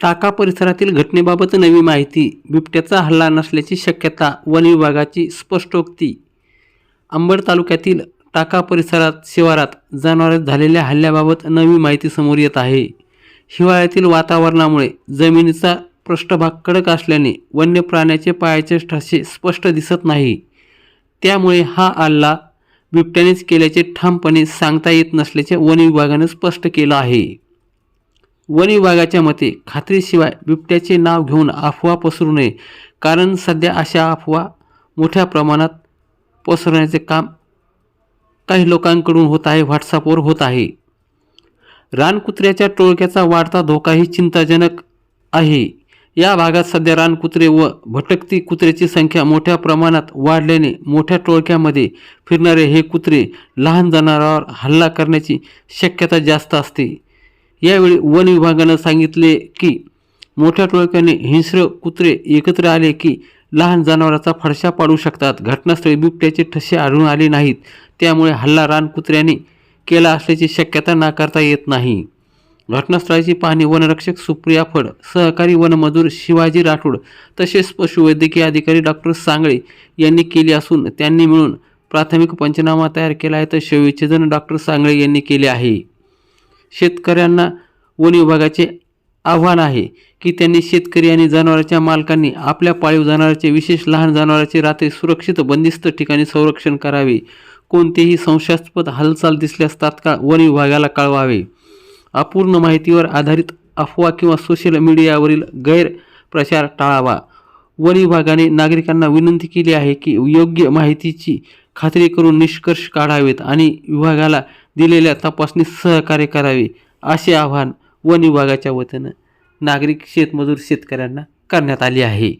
टाका परिसरातील घटनेबाबत नवी माहिती. बिबट्याचा हल्ला नसल्याची शक्यता वन विभागाची स्पष्टोक्ती अंबड तालुक्यातील टाका परिसरात शिवारात जनावरात झालेल्या हल्ल्याबाबत नवी माहिती समोर येत आहे. हिवाळ्यातील वातावरणामुळे जमिनीचा पृष्ठभाग कडक असल्याने वन्य प्राण्याचे पायाचे ठसे स्पष्ट दिसत नाही. त्यामुळे हा हल्ला बिबट्यानेच केल्याचे ठामपणे सांगता येत नसल्याचे वन विभागाने स्पष्ट केलं आहे. वन विभागाच्या मते खात्रीशिवाय बिबट्याचे नाव घेऊन अफवा पसरू नये कारण सध्या अशा अफवा मोठ्या प्रमाणात पसरवण्याचे काम काही लोकांकडून होत आहे व्हॉट्सअपवर होत आहे. रानकुत्र्याच्या टोळक्याचा वाढता धोकाही चिंताजनक आहे. या भागात सध्या रानकुत्रे व भटकती कुत्र्याची संख्या मोठ्या प्रमाणात वाढल्याने मोठ्या टोळक्यामध्ये फिरणारे हे कुत्रे लहान जनावरांवर हल्ला करण्याची शक्यता जास्त असते. यावेळी वन विभागानं सांगितले की मोठ्या टोळक्याने हिंस्र कुत्रे एकत्र आले की लहान जनावराचा फडशा पाडू शकतात. घटनास्थळी बिबट्याचे ठसे आढळून आले नाहीत. त्यामुळे हल्ला रान कुत्र्याने केला असल्याची शक्यता नाकारता येत नाही. घटनास्थळाची पाहणी वनरक्षक सुप्रिया फड सहकारी वनमजूर शिवाजी राठोड तसेच पशुवैद्यकीय अधिकारी डॉक्टर सांगळे यांनी केली असून त्यांनी मिळून प्राथमिक पंचनामा तयार केला आहे तर शवविच्छेदन डॉक्टर सांगळे यांनी केले आहे. शेतकऱ्यांना वन विभागाचे आव्हान आहे की त्यांनी शेतकरी आणि जनावरांच्या मालकांनी आपल्या पाळीव जनावरांचे विशेष लहान जनावरांचे रात्री सुरक्षित बंदिस्त ठिकाणी संरक्षण करावे. कोणतेही संशयास्पद हालचाल दिसल्यास तात्काळ वन विभागाला कळवावे. अपूर्ण माहितीवर आधारित अफवा किंवा सोशल मीडियावरील गैरप्रचार टाळावा. वन विभागाने नागरिकांना विनंती केली आहे की योग्य माहितीची खात्री करून निष्कर्ष काढावेत आणि विभागाला दिलेल्या तपासणीत सहकार्य करावे असे आवाहन वन विभागाच्या वतीनं नागरिक शेतमजूर शेतकऱ्यांना करण्यात आले आहे.